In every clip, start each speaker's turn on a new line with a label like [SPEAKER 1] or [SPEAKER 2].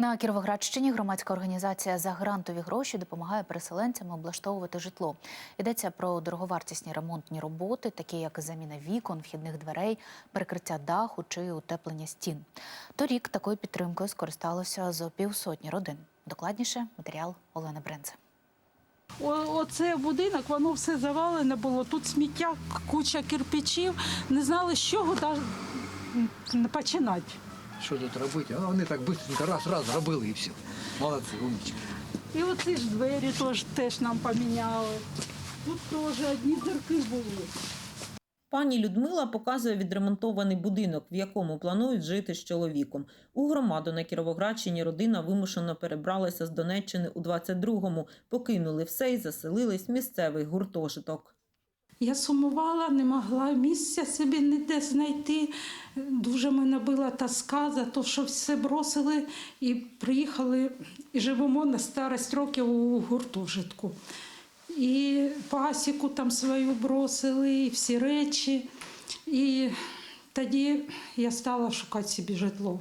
[SPEAKER 1] На Кіровоградщині громадська організація за грантові гроші допомагає переселенцям облаштовувати житло. Йдеться про дороговартісні ремонтні роботи, такі як заміна вікон, вхідних дверей, перекриття даху чи утеплення стін. Торік такою підтримкою скористалося зо півсотні родин. Докладніше матеріал Олени Бренце.
[SPEAKER 2] Оце будинок, воно все завалене було. Тут сміття, куча кирпичів. Не знали, з чого починати.
[SPEAKER 3] Що тут робити? А вони так швидко раз-раз зробили і все. Молодці, умнички.
[SPEAKER 2] І оці ж двері теж, теж нам поміняли. Тут теж одні дірки були.
[SPEAKER 4] Пані Людмила показує відремонтований будинок, в якому планують жити з чоловіком. У громаду на Кіровоградщині родина вимушено перебралася з Донеччини у 22-му, покинули все і заселились в місцевий гуртожиток.
[SPEAKER 2] Я сумувала, не могла місця собі ніде знайти. Дуже мене била тоска за те, що все бросили і приїхали і живемо на старость років у гуртожитку. І пасіку там свою бросили, і всі речі. І тоді я стала шукати собі житло.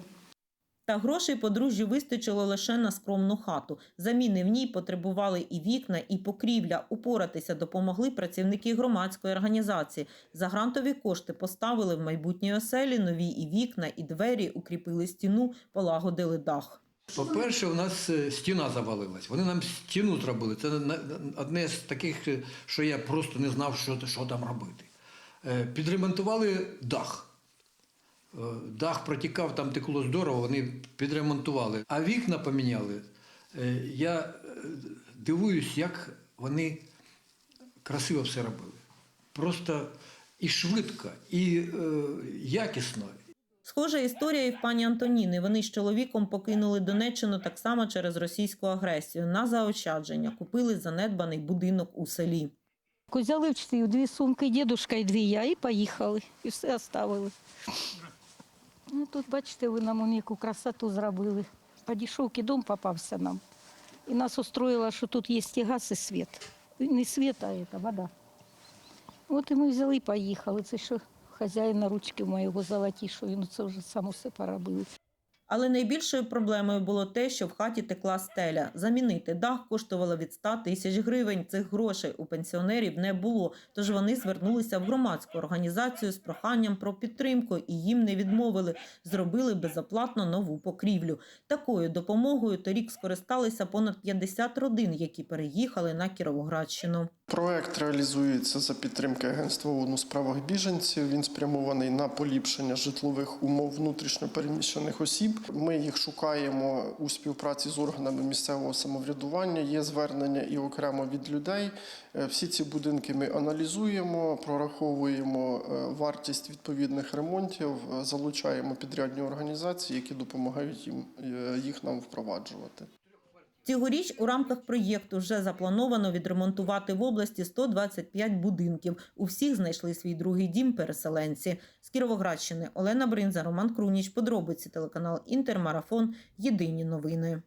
[SPEAKER 4] Та грошей подружжю вистачило лише на скромну хату. Заміни в ній потребували і вікна, і покрівля. Упоратися допомогли працівники громадської організації. За грантові кошти поставили в майбутній оселі нові і вікна, і двері, укріпили стіну, полагодили дах.
[SPEAKER 3] По-перше, у нас е, стіна завалилась. Вони нам стіну зробили. Це одне з таких, е, що я просто не знав, що, що там робити. Е, Підремонтували дах. Е, Дах протікав, там текло здорово, вони підремонтували. А вікна поміняли. Е, Я е, дивуюсь, як вони красиво все робили. Просто і швидко, і е, якісно,
[SPEAKER 4] Схожа історія і в пані Антоніни. Вони з чоловіком покинули Донеччину так само через російську агресію. На заощадження купили занедбаний будинок у селі.
[SPEAKER 5] Взяли в дві сумки, дідушка і дві я, і поїхали. І все оставили. Тут, бачите, ви нам яку красоту зробили. Подішовки дом попався нам. І нас устроїло, що тут є і газ, і світ. Не світ, а це вода. От і ми взяли і поїхали. Це що хазяїна ручки моєго золоті, що він це вже сам усе поробив.
[SPEAKER 4] Але найбільшою проблемою було те, що в хаті текла стеля. Замінити дах коштувало від 100 тисяч гривень. Цих грошей у пенсіонерів не було. Тож вони звернулися в громадську організацію з проханням про підтримку і їм не відмовили. Зробили безоплатно нову покрівлю. Такою допомогою торік скористалися понад 50 родин, які переїхали на Кіровоградщину.
[SPEAKER 6] Проект реалізується за підтримки Агентства ООН у справах біженців. Він спрямований на поліпшення житлових умов внутрішньопереміщених осіб. Ми їх шукаємо у співпраці з органами місцевого самоврядування. Є звернення і окремо від людей. Е, Всі ці будинки ми аналізуємо, прораховуємо е, вартість відповідних ремонтів, е, залучаємо підрядні організації, які допомагають їм їх нам впроваджувати.
[SPEAKER 4] Цьогоріч у рамках проєкту вже заплановано відремонтувати в області 125 будинків. У всіх знайшли свій другий дім переселенці. З Кіровоградщини Олена Бринза, Роман Круніч. Подробиці телеканал Інтермарафон. Єдині новини.